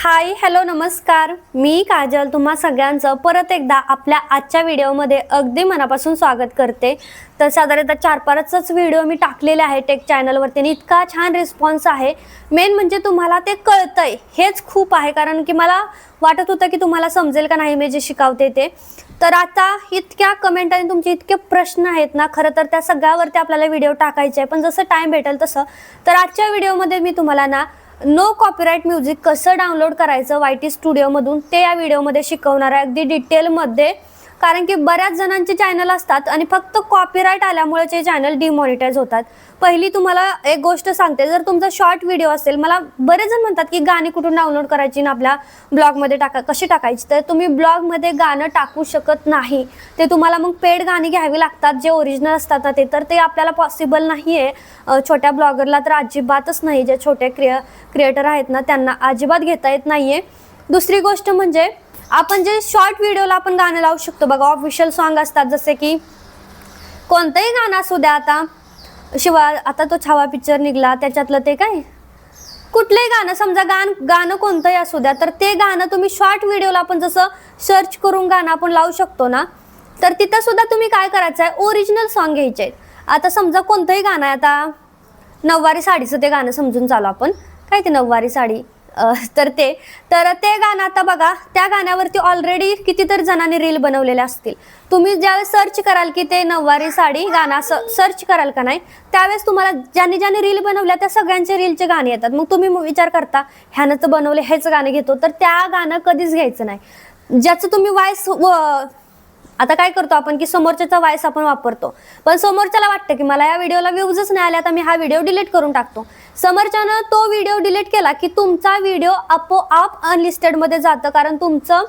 Hi hello नमस्कार. मी काजल तुम्हा सगळ्यांचं परत एकदा आपल्या आजच्या व्हिडिओमध्ये अगदी मनापासून स्वागत करते. तर साधारणतः चार पाचच व्हिडिओ मी टाकलेले आहे टेक चॅनलवरती आणि इतका छान रिस्पॉन्स आहे. मेन म्हणजे तुम्हाला ते कळतंय. हेच खूप आहे कारण की मला वाटत होतं की तुम्हाला समजेल का नाही मी जे शिकवते ते. तर आता इतक्या कमेंट आणि तुमचे इतके प्रश्न आहेत ना खरं तर त्या सगळ्यावरती आपल्याला व्हिडिओ टाकायचे आहे. पण जसं टाईम भेटेल तसं. तर आजच्या व्हिडिओमध्ये मी तुम्हाला ना नो कॉपीराईट म्युझिक कसं डाउनलोड करायचं वाय टी स्टुडिओमधून ते या व्हिडिओमध्ये शिकवणार आहे. अगदी डिटेलमध्ये कारण की बऱ्याच जणांचे चॅनल असतात आणि फक्त कॉपीराईट आल्यामुळे ते चॅनल डिमॉनिटाईज होतात. पहिली तुम्हाला एक गोष्ट सांगते जर तुमचा शॉर्ट व्हिडिओ असेल मला बरेच जण म्हणतात की गाणी कुठून डाउनलोड करायची ना आपल्या ब्लॉगमध्ये टाका कशी टाकायची? तर तुम्ही ब्लॉगमध्ये गाणं टाकू शकत नाही. ते तुम्हाला मग पेड गाणी घ्यावी लागतात जे ओरिजिनल असतात ना ते. तर ते आपल्याला पॉसिबल नाही आहे छोट्या ब्लॉगरला तर अजिबातच नाही. जे छोटे क्रिया क्रिएटर आहेत ना त्यांना अजिबात घेता येत नाही आहे दुसरी गोष्ट म्हणजे आपण जे शॉर्ट व्हिडिओला आपण गाणं लावू शकतो बघा ऑफिशियल सॉन्ग असतात जसे की कोणतंही गाणं असू द्या आता. शिवाय आता तो छावा पिक्चर निघला त्याच्यातलं ते काय? कुठलंही गाणं समजा गाण गाणं कोणतंही असू द्या तर ते गाणं तुम्ही शॉर्ट व्हिडिओला आपण जसं सर्च करून गाणं आपण लावू शकतो ना तर तिथं सुद्धा तुम्ही काय करायचं आहे? ओरिजिनल सॉन्ग घ्यायचे आहेत. आता समजा कोणतंही गाणं आहे आता नऊवारी साडीचं ते गाणं समजून चालू आपण. काय ते नऊवारी साडी? तर ते. तर ते गाणं आता बघा त्या गाण्यावरती ऑलरेडी कितीतरी जणांनी रील बनवलेल्या असतील. तुम्ही ज्यावेळेस सर्च कराल की ते नऊवारी साडी गाणं असं सर्च कराल का नाही त्यावेळेस तुम्हाला ज्यांनी ज्यांनी रील बनवल्या त्या सगळ्यांचे रीलचे गाणे येतात. मग तुम्ही विचार करता ह्यानं तर बनवले हेच गाणं घेतो. तर त्या गाणं कधीच घ्यायचं नाही. ज्याचं तुम्ही वाईस आता काय करतो आपण की समोरच्याचा वायस आपण वापरतो. पण समोरच्याला वाटतं की मला या व्हिडिओला व्ह्यूजच नाही आले आता मी हा व्हिडिओ डिलीट करून टाकतो. समोरच्यानं तो व्हिडिओ डिलीट केला की तुमचा व्हिडिओ आपोआप अनलिस्टेडमध्ये जातं. कारण तुमचं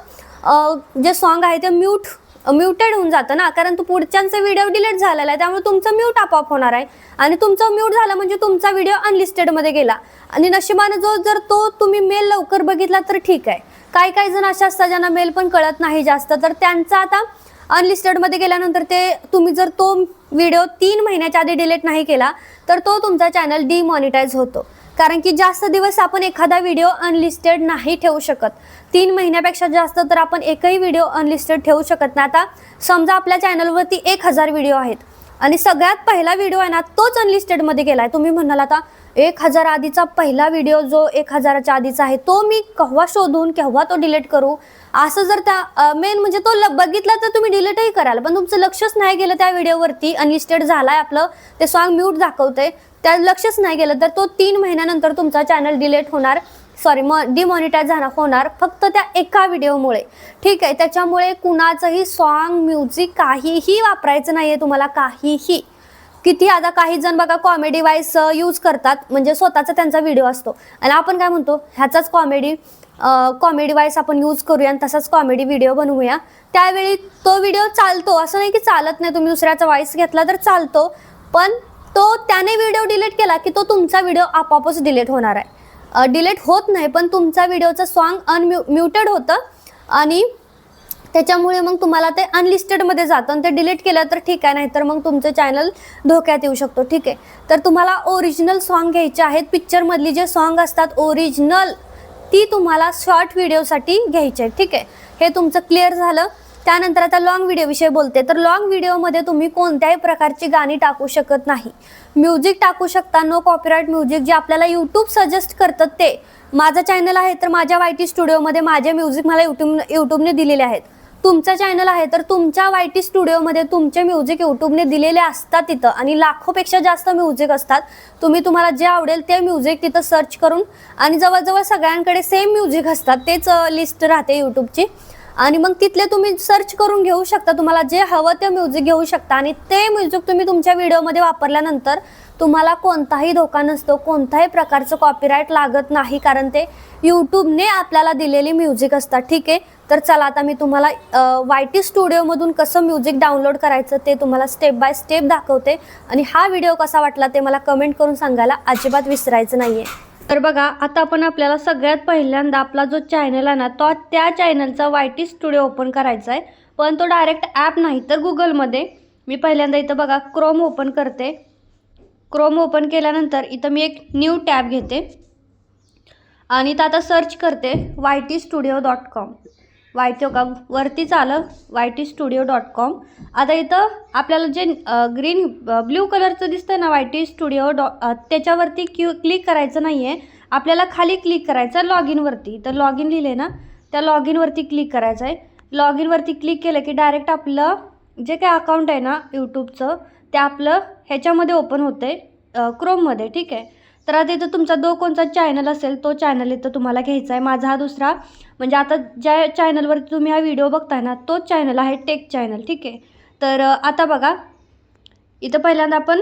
जे सॉन्ग आहे ते म्यूट म्युटेड होऊन जातं ना. कारण तो पुढच्यांचा व्हिडिओ डिलीट झालेला आहे त्यामुळे तुमचं म्यूट आपोआप होणार आहे. आणि तुमचं म्यूट झालं म्हणजे तुमचा व्हिडिओ अनलिस्टेडमध्ये गेला. आणि नशिबाने जो जर तो तुम्ही मेल लवकर बघितला तर ठीक आहे. काही काही जण अशा असतात ज्यांना मेल पण कळत नाही जास्त. तर त्यांचा आता अनलिस्टेडमध्ये गेल्यानंतर ते तुम्ही जर तो व्हिडिओ तीन महिन्याच्या आधी डिलीट नाही केला तर तो तुमचा चॅनल डिमॉनिटाईज होतो. कारण की जास्त दिवस आपण एखादा व्हिडिओ अनलिस्टेड नाही ठेवू शकत. तीन महिन्यापेक्षा जास्त तर आपण एकही व्हिडिओ अनलिस्टेड ठेवू शकत नाही. आता समजा आपल्या चॅनलवरती एक हजार व्हिडिओ आहेत. आणि सगळ्यात पहिला व्हिडिओ आहे ना तोच अनलिस्टेडमध्ये गेला आहे तुम्ही म्हणाल आता एक हजार आधीचा पहिला व्हिडिओ जो एक हजाराच्या आधीचा आहे तो मी केव्हा शोधून केव्हा तो डिलीट करू? असं जर त्या मेन म्हणजे तो ल- बघितला तर तुम्ही डिलीटही कराल. पण तुमचं लक्षच नाही गेलं त्या व्हिडिओवरती अनलिस्टेड झालाय आपलं ते सॉन्ग म्यूट दाखवतंय. त्या लक्षच नाही गेलं तर तो तीन महिन्यानंतर तुमचा चॅनल डिलीट होणार. सॉरी म डिमॉनिटाईज झाला होणार फक्त त्या एका व्हिडिओमुळे. ठीक आहे त्याच्यामुळे कुणाचंही सॉन्ग म्युझिक काहीही वापरायचं नाही आहे तुम्हाला काहीही. किती आता काही जण बघा कॉमेडी वाईज यूज करतात. म्हणजे स्वतःचा त्यांचा व्हिडिओ असतो. आणि आपण काय म्हणतो ह्याचाच कॉमेडी कॉमेडी वाईस आपण यूज करूया आणि तसाच कॉमेडी व्हिडिओ बनवूया. त्यावेळी तो व्हिडिओ चालतो. असं नाही की चालत नाही. तुम्ही दुसऱ्याचा वॉईस घेतला तर चालतो. पण तो त्याने व्हिडिओ डिलीट केला की तो तुमचा व्हिडिओ आपोआपच डिलीट होणार आहे. डिलीट होत नाही पण तुमचा व्हिडिओचं सॉन्ग अनम्यु म्युटेड होतं आणि त्याच्यामुळे मग तुम्हाला ते अनलिस्टेडमध्ये जातं आणि ते डिलीट केलं तर ठीक आहे नाहीतर मग तुमचं चॅनल धोक्यात येऊ शकतो. ठीक आहे. तर तुम्हाला ओरिजिनल सॉन्ग घ्यायचे आहेत. पिक्चरमधली जे सॉन्ग असतात ओरिजिनल ती तुम्हाला शॉर्ट व्हिडिओसाठी घ्यायची आहे ठीक आहे. हे तुमचं क्लिअर झालं. त्यानंतर आता लॉंग व्हिडिओविषयी बोलते. तर लॉंग व्हिडिओमध्ये तुम्ही कोणत्याही प्रकारची गाणी टाकू शकत नाही. म्युझिक टाकू शकता नो कॉपीराईट म्युझिक जे आपल्याला यूट्यूब सजेस्ट करतात ते. माझं चॅनल आहे तर माझ्या वाय टी स्टुडिओमध्ये माझे म्युझिक मला यूट्यूब यूट्यूबने दिलेले आहेत. तुमचं चॅनल आहे तर तुमच्या वाय टी स्टुडिओमध्ये तुमचे म्युझिक यूट्यूबने दिलेले असतात तिथं. आणि लाखोपेक्षा जास्त म्युझिक असतात. तुम्ही तुम्हाला जे आवडेल ते म्युझिक तिथं सर्च करून आणि जवळजवळ सगळ्यांकडे सेम म्युझिक असतात. तेच लिस्ट राहते यूट्यूबची आणि मग तिथले तुम्ही सर्च करून घेऊ शकता. तुम्हाला जे हवं ते म्युझिक घेऊ शकता. आणि ते म्युझिक तुम्ही तुमच्या व्हिडिओमध्ये वापरल्यानंतर तुम्हाला कोणताही धोका नसतो. कोणताही प्रकारचं कॉपीराईट लागत नाही. कारण ते यूट्यूबने आपल्याला दिलेली म्युझिक असतात. ठीक आहे? तर चला आता मी तुम्हाला वाय टी स्टुडिओमधून कसं म्युझिक डाउनलोड करायचं ते तुम्हाला स्टेप बाय स्टेप दाखवते. आणि हा व्हिडिओ कसा वाटला ते मला कमेंट करून सांगायला अजिबात विसरायचं नाही आहे तर बघा आता आपण आपल्याला सगळ्यात पहिल्यांदा आपला जो चॅनल आहे ना तो त्या चॅनलचा वाय टी स्टुडिओ ओपन करायचा आहे. पण तो डायरेक्ट ॲप नाही तर गुगलमध्ये मी पहिल्यांदा इथं बघा क्रोम ओपन करते. क्रोम ओपन केल्यानंतर इथं मी एक न्यू टॅब घेते. आणि तर आता सर्च करते Y T studio dot com Y T का वरतीच आलं Y T studio dot com आता इथं आपल्याला जे ग्रीन ब्ल्यू कलरचं दिसतं ना वाय टी स्टुडिओ डॉ त्याच्यावरती क्यू क्लिक करायचं नाही आहे आपल्याला खाली क्लिक करायचं लॉग इनवरती तर लॉग इन लिहिले ना त्या लॉग इनवरती क्लिक करायचं आहे लॉग इनवरती क्लिक केलं की डायरेक्ट आपलं जे काय अकाउंट आहे ना यूट्यूबचं ते आपलं ह्याच्यामध्ये ओपन होतं आहे क्रोममध्ये ठीक आहे? तर आता इथं तुमचा दो कोणता चॅनल असेल तो चॅनल इथं तुम्हाला घ्यायचा आहे. माझा हा दुसरा. म्हणजे आता ज्या चॅनलवरती तुम्ही हा व्हिडिओ बघताय ना तोच चॅनल आहे टेक चॅनल ठीक आहे? तर आता बघा. इथं पहिल्यांदा आपण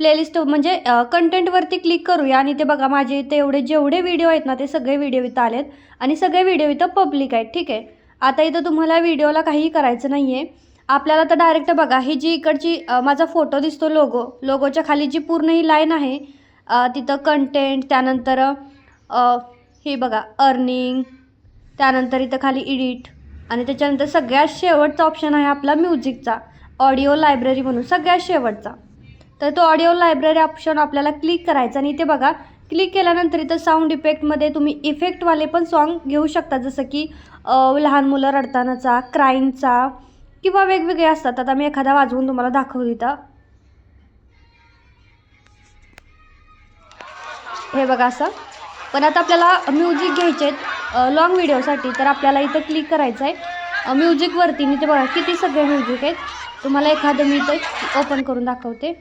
प्लेलिस्ट म्हणजे कंटेंटवरती क्लिक करूया आणि ते बघा माझे इथे एवढे जेवढे व्हिडिओ आहेत ना ते सगळे व्हिडिओ इथं आलेत. आणि सगळे व्हिडिओ इथं पब्लिक आहेत ठीक आहे? आता इथं तुम्हाला व्हिडिओला काहीही करायचं नाही आहे आपल्याला तर डायरेक्ट बघा ही जी इकडची माझा फोटो दिसतो लोगो लोगोच्या खाली जी पूर्ण ही लाईन आहे तिथं कंटेंट त्यानंतर हे बघा अर्निंग त्यानंतर इथं खाली एडिट आणि त्याच्यानंतर सगळ्यात शेवटचा ऑप्शन आहे आपला म्युझिकचा ऑडिओ लायब्ररी म्हणून सगळ्यात शेवटचा. तर तो ऑडिओ लायब्ररी ऑप्शन आपल्याला क्लिक करायचा आणि इथे बघा क्लिक केल्यानंतर इथं साऊंड इफेक्टमध्ये तुम्ही इफेक्टवाले पण सॉन्ग घेऊ शकता. जसं की लहान मुलं रडतानाचा क्राईमचा किंवा वेगवेगळे असतात. आता मी एखादा वाजवून तुम्हाला दाखवू इथं. हे बघा असं. पण आता आपल्याला म्युझिक घ्यायचे आहेत. लॉंग व्हिडिओसाठी तर आपल्याला इथं क्लिक करायचं आहे. म्युझिकवरती मी ते बघा किती सगळे म्युझिक आहेत. तुम्हाला एखादं मी इथं ओपन करून दाखवते.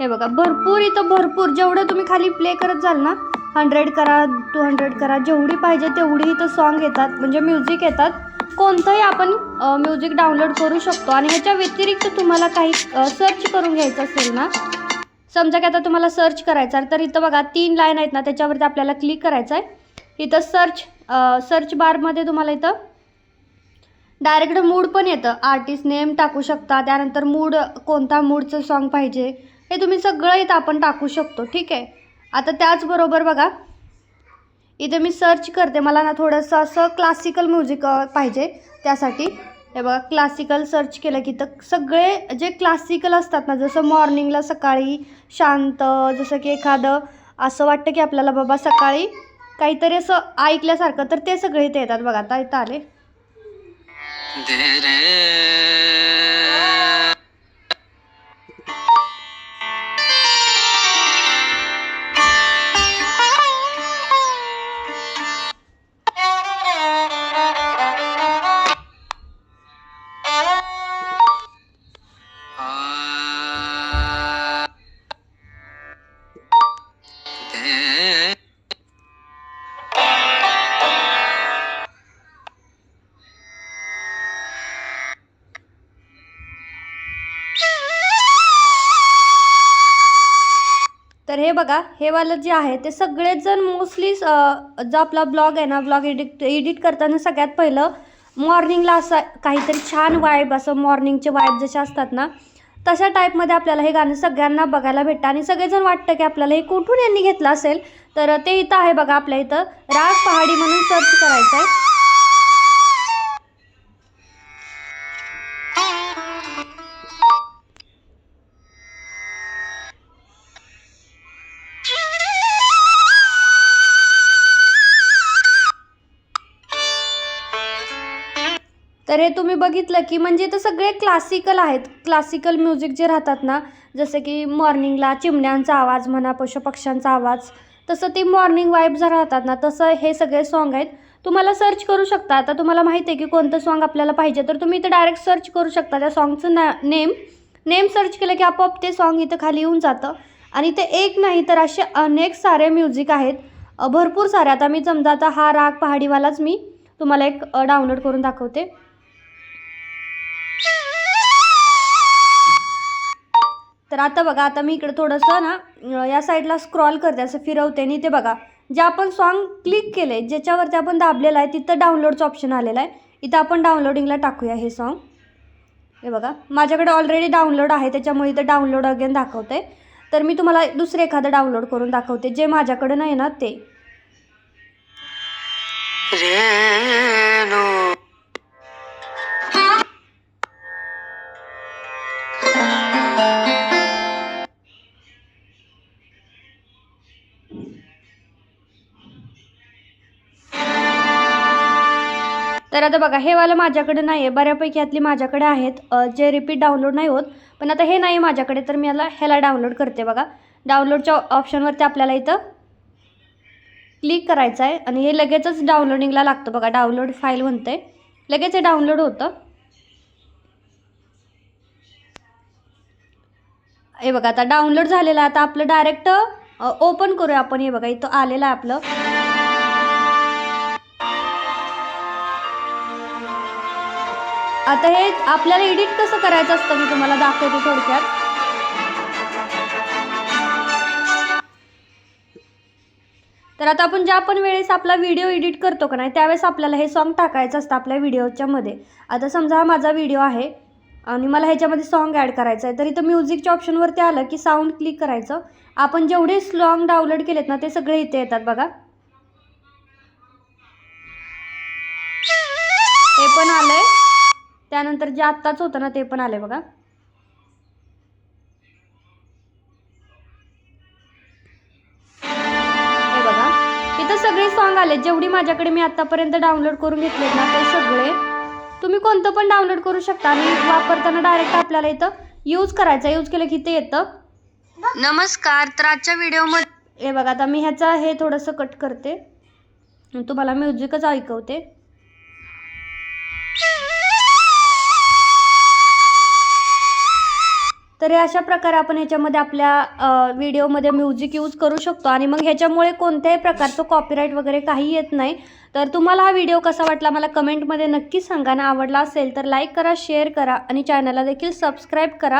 हे बघा भरपूर इथं भरपूर. जेवढं तुम्ही खाली प्ले करत जाल ना हंड्रेड करा टू हंड्रेड करा जेवढी पाहिजे तेवढी इथं सॉन्ग येतात. म्हणजे म्युझिक येतात. कोणतंही आपण म्युझिक डाउनलोड करू शकतो. आणि ह्याच्या व्यतिरिक्त तुम्हाला काही सर्च करून घ्यायचं असेल ना समजा की आता तुम्हाला सर्च करायचं आहे तर इथं बघा तीन लाईन आहेत ना त्याच्यावरती आपल्याला क्लिक करायचं आहे. इथं सर्च सर्च बारमध्ये तुम्हाला इथं डायरेक्ट मूड पण येतं. आर्टिस्ट नेम टाकू शकता. त्यानंतर मूड कोणता मूडचं सॉन्ग पाहिजे हे तुम्ही सगळं इथं आपण टाकू शकतो. ठीक आहे? आता त्याचबरोबर बघा इथे मी सर्च करते. मला ना थोडंसं असं क्लासिकल म्युझिक पाहिजे. त्यासाठी हे बघा क्लासिकल सर्च केलं की तर सगळे जे क्लासिकल असतात ना जसं मॉर्निंगला सकाळी शांत जसं की एखादं असं वाटतं की आपल्याला बाबा सकाळी काहीतरी असं ऐकल्यासारखं तर ते सगळे इथे येतात बघा. आता इथं आले तर हे बघा हे वालं जे आहे ते सगळेच जण मोस्टली जो आपला ब्लॉग आहे ना ब्लॉग एडिट एडिट करताना सगळ्यात पहिलं मॉर्निंगला असं काहीतरी छान वाईब असं मॉर्निंगचे वाईब जसे असतात ना तशा टाईपमध्ये आपल्याला हे गाणं सगळ्यांना बघायला भेटतं. आणि सगळेजण वाटतं की आपल्याला हे कुठून यांनी घेतलं असेल? तर ते इथं आहे बघा आपल्या इथं राग पहाडी म्हणून सर्च करायचं आहे तर हे तुम्ही बघितलं की म्हणजे इथं सगळे क्लासिकल आहेत. क्लासिकल म्युझिक जे राहतात ना जसं की मॉर्निंगला चिमण्यांचा आवाज म्हणा पशुपक्ष्यांचा आवाज तसं ते मॉर्निंग वाईब जर राहतात ना तसं हे सगळे सॉन्ग आहेत. तुम्हाला सर्च करू शकता. आता तुम्हाला माहिती आहे की कोणतं सॉन्ग आपल्याला पाहिजे तर तुम्ही इथं डायरेक्ट सर्च करू शकता त्या सॉन्गचं ना नेम नेम सर्च केलं की आपोआप ते सॉन्ग इथं खाली येऊन जातं. आणि ते एक नाही तर असे अनेक सारे म्युझिक आहेत. भरपूर सारे. आता मी समजा आता हा राग पहाडीवालाच मी तुम्हाला एक डाउनलोड करून दाखवते. तर आता बघा आता मी इकडे थोडंसं ना या साईडला स्क्रॉल करते असं फिरवते आणि ते बघा जे आपण सॉन्ग क्लिक केले ज्याच्यावरती आपण दाबलेलं आहे तिथं डाउनलोडचं ऑप्शन आलेलं आहे. इथं आपण डाउनलोडिंगला टाकूया हे सॉन्ग हे बघा माझ्याकडे ऑलरेडी डाउनलोड आहे त्याच्यामुळे इथं डाउनलोड अगेन दाखवते. तर मी तुम्हाला दुसरं एखादं डाउनलोड करून दाखवते जे माझ्याकडे नाही ना ते. तर आता बघा हे वालं माझ्याकडे नाही आहे बऱ्यापैकी यातली माझ्याकडे आहेत. जे रिपीट डाउनलोड नाही होत पण आता हे नाही माझ्याकडे तर मी याला ह्याला डाउनलोड करते बघा. डाउनलोडच्या ऑप्शनवरती आपल्याला इथं क्लिक करायचं आहे आणि हे लगेचच डाउनलोडिंगला लागतं बघा. डाउनलोड फाईल म्हणते लगेच हे डाउनलोड होतं. हे बघा आता डाउनलोड झालेलं आहे. आता आपलं डायरेक्ट ओपन करूया आपण. हे बघा इथं आलेलं आहे आपलं. आता हे आपल्याला एडिट कसं करायचं असतं मी तुम्हाला दाखवते थोडक्यात? तर आता आपण ज्या पण वेळेस आपला व्हिडिओ एडिट करतो का नाही त्यावेळेस आपल्याला हे सॉन्ग टाकायचं असतं आपल्या व्हिडिओच्या मध्ये. आता समजा हा माझा व्हिडिओ आहे आणि मला ह्याच्यामध्ये सॉन्ग ॲड करायचं आहे तर इथं म्युझिकच्या ऑप्शनवरती आलं की साऊंड क्लिक करायचं. आपण जेवढे सॉन्ग डाउनलोड केलेत ना ते सगळे इथे येतात बघा. त्यानंतर जे आत्ताच होतं ना ते पण आले बघा. हे बघा. इथं सगळे सॉन्ग आले जेवढी माझ्याकडे मी आतापर्यंत डाउनलोड करून घेतलेत ना ते सगळे तुम्ही कोणतं पण डाउनलोड करू शकता आणि वापरताना डायरेक्ट आपल्याला इथं यूज करायचं यूज केलं की ते येतं. नमस्कार. तर आजच्या व्हिडिओमध्ये हे बघा आता मी ह्याचा हे थोडंसं कट करते. तुम्हाला म्युझिकच ऐकवते. तर अशा प्रकारे आपण ह्याच्यामध्ये आपल्या व्हिडिओमध्ये म्युझिक यूज करू शकतो. आणि मग ह्याच्यामुळे कोणत्याही प्रकारचं कॉपीराईट वगैरे काही येत नाही. तर तुम्हाला हा व्हिडिओ कसा वाटला मला कमेंटमध्ये नक्की सांगा. ना आवडला असेल तर लाईक करा शेअर करा आणि चॅनलला देखील सबस्क्राईब करा.